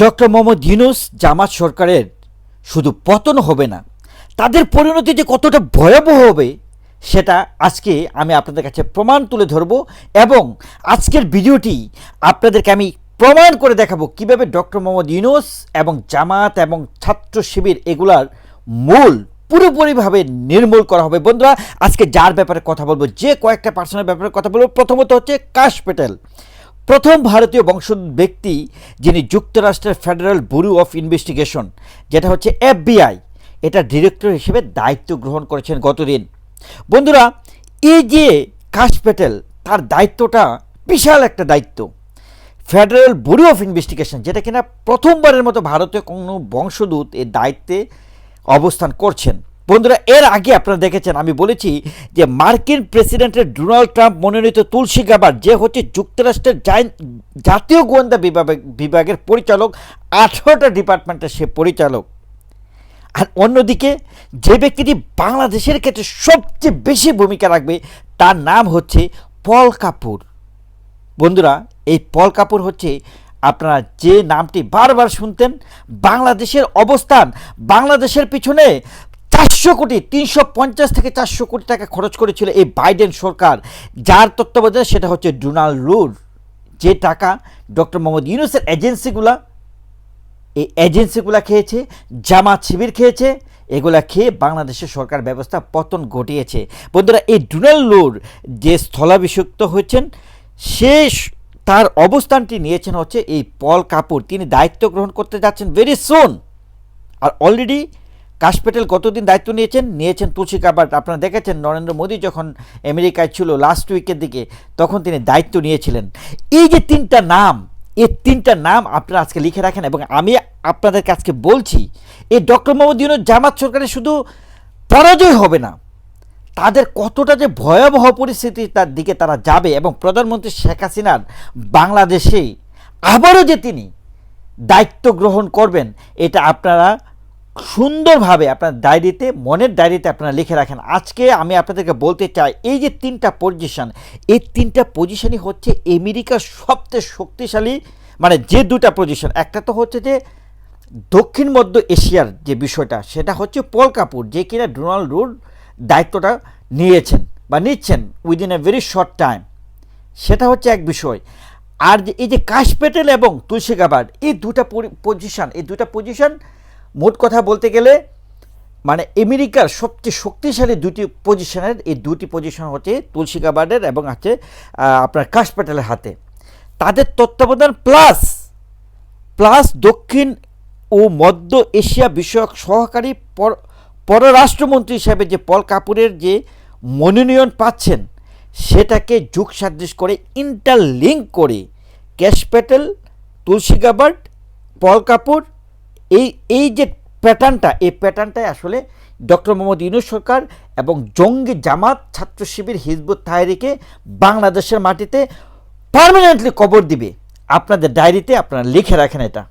Doctor Mohammad Yunus জামাত সরকারের শুধু পতন হবে না, তাদের পরিণতি যে কতটা ভয়াবহ হবে, সেটা আজকে আমি আপনাদের কাছে প্রমাণ তুলে ধরব এবং আজকের ভিডিওটি আপনাদেরকে আমি প্রমাণ করে দেখাবো কীভাবে ডক্টর মোহাম্মদ ইউনুস এবং জামাত এবং ছাত্র শিবির এগুলার মূল পুরোপুরিভাবে নির্মূল করা হবে। বন্ধুরা, আজকে যার ব্যাপারে কথা বলব, যে কয়েকটা পার্সনের ব্যাপারে কথা বলব, প্রথমত হচ্ছে কাশ পেটেল। প্রথম ভারতীয় বংশোদ্ভূত ব্যক্তি যিনি যুক্তরাষ্ট্রের ফেডারেল ব্যুরো অফ ইনভেস্টিগেশন যেটা হচ্ছে এফবিআই এটা ডিরেক্টর হিসেবে দায়িত্ব গ্রহণ করেছেন গতদিন। বন্ধুরা, এই যে কাশ পেটেল, তার দায়িত্বটা বিশাল একটা দায়িত্ব। ফেডারেল ব্যুরো অফ ইনভেস্টিগেশন যেটা কিনা প্রথমবারের মতো ভারতীয় কোনো বংশদূত এ দায়িত্বে অবস্থান করছেন। বন্ধুরা, এর আগে আপনারা দেখেছেন, আমি বলেছি যে মার্কিন প্রেসিডেন্টের ডোনাল্ড ট্রাম্প মনোনীত তুলসী গাবার, যে হচ্ছে যুক্তরাষ্ট্রের জাতীয় গোয়েন্দা বিভাগ বিভাগের পরিচালক, আঠারোটা ডিপার্টমেন্টের সে পরিচালক। আর অন্যদিকে, যে ব্যক্তিটি বাংলাদেশের ক্ষেত্রে সবচেয়ে বেশি ভূমিকা রাখবে, তার নাম হচ্ছে পল কাপুর। বন্ধুরা, এই পল কাপুর হচ্ছে, আপনারা যে নামটি বারবার শুনতেন, বাংলাদেশের অবস্থান, বাংলাদেশের পিছনে চারশো কোটি, তিনশো পঞ্চাশ থেকে চারশো কোটি টাকা খরচ করেছিল এই বাইডেন সরকার। যার তত্ত্বাবধানে সেটা হচ্ছে ডোনাল্ড রুড যে টাকা ডক্টর মোহাম্মদ ইউনুসের এজেন্সিগুলা, এই এজেন্সিগুলা খেয়েছে জামা শিবির খেয়েছে, এগুলা খেয়ে বাংলাদেশের সরকার ব্যবস্থা পতন ঘটিয়েছে। বন্ধুরা, এই ডোনাল্ড লুর যে স্থলাভিষিক্ত হয়েছেন, সে তার অবস্থানটি নিয়েছেন হচ্ছে এই পল কাপুর। তিনি দায়িত্ব গ্রহণ করতে যাচ্ছেন ভেরি সুন আর অলরেডি কাশ প্যাটেল কতদিন দায়িত্ব নিয়েছেন? নিয়েছেন তুলসী কাবাট আপনারা দেখেছেন, নরেন্দ্র মোদী যখন আমেরিকায় ছিল লাস্ট উইকের দিকে, তখন তিনি দায়িত্ব নিয়েছিলেন। এই যে তিনটা নাম, এই তিনটা নাম আপনারা আজকে লিখে রাখেন এবং আমি আপনাদেরকে আজকে বলছি, এই ডক্টর মোহাম্মদ ইউনুস জামাত সরকারের শুধু পরাজয় হবে না, তাদের কতটা যে ভয়াবহ পরিস্থিতি তার দিকে তারা যাবে এবং প্রধানমন্ত্রী শেখ হাসিনার বাংলাদেশে আবারও যে তিনি দায়িত্ব গ্রহণ করবেন, এটা আপনারা সুন্দরভাবে আপনার ডায়েরিতে, মনের ডায়েরিতে আপনারা লিখে রাখেন। আজকে আমি আপনাদেরকে বলতে চাই, এই যে তিনটা পজিশন এই তিনটা পজিশনই হচ্ছে আমেরিকার সবচেয়ে শক্তিশালী মানে যে দুটা পজিশন একটা তো হচ্ছে যে দক্ষিণ মধ্য এশিয়ার যে বিষয়টা, সেটা হচ্ছে পল কাপুর, যে কিনা ডোনাল্ড রুড দায়িত্বটা নিয়েছেন বা নিচ্ছেন within a very short time সেটা হচ্ছে এক বিষয়। আর যে, এই যে কাশ পেটেল এবং তুলসী গাবার এই দুটা পজিশন এই দুটা পজিশন মোট কথা বলতে গেলে মানে আমেরিকার সবচেয়ে শক্তিশালী দুটি পজিশনের এই দুটি পজিশন হচ্ছে তুলসী গাবার্ডের এবং আছে আপনার কাশ প্যাটেলের হাতে। তাদের তত্ত্বাবধান প্লাস প্লাস দক্ষিণ ও মধ্য এশিয়া বিষয়ক সহকারী পর- পররাষ্ট্রমন্ত্রী হিসাবে যে পল কাপুরের যে মনোনয়ন পাচ্ছেন, সেটাকে যুগ সাদৃশ করে ইন্টারলিঙ্ক করে ক্যাশ প্যাটেল তুলসী গাবার্ড পল কাপুর এই এই যে প্যাটার্নটা এই প্যাটার্নটাই আসলে ডক্টর মোহাম্মদ ইউনুস সরকার এবং জঙ্গি জামাত ছাত্র শিবির হিজবুত তাহরিকে বাংলাদেশের মাটিতে পারমানেন্টলি কবর দিবে। আপনাদের ডায়েরিতে আপনারা লিখে রাখেন এটা।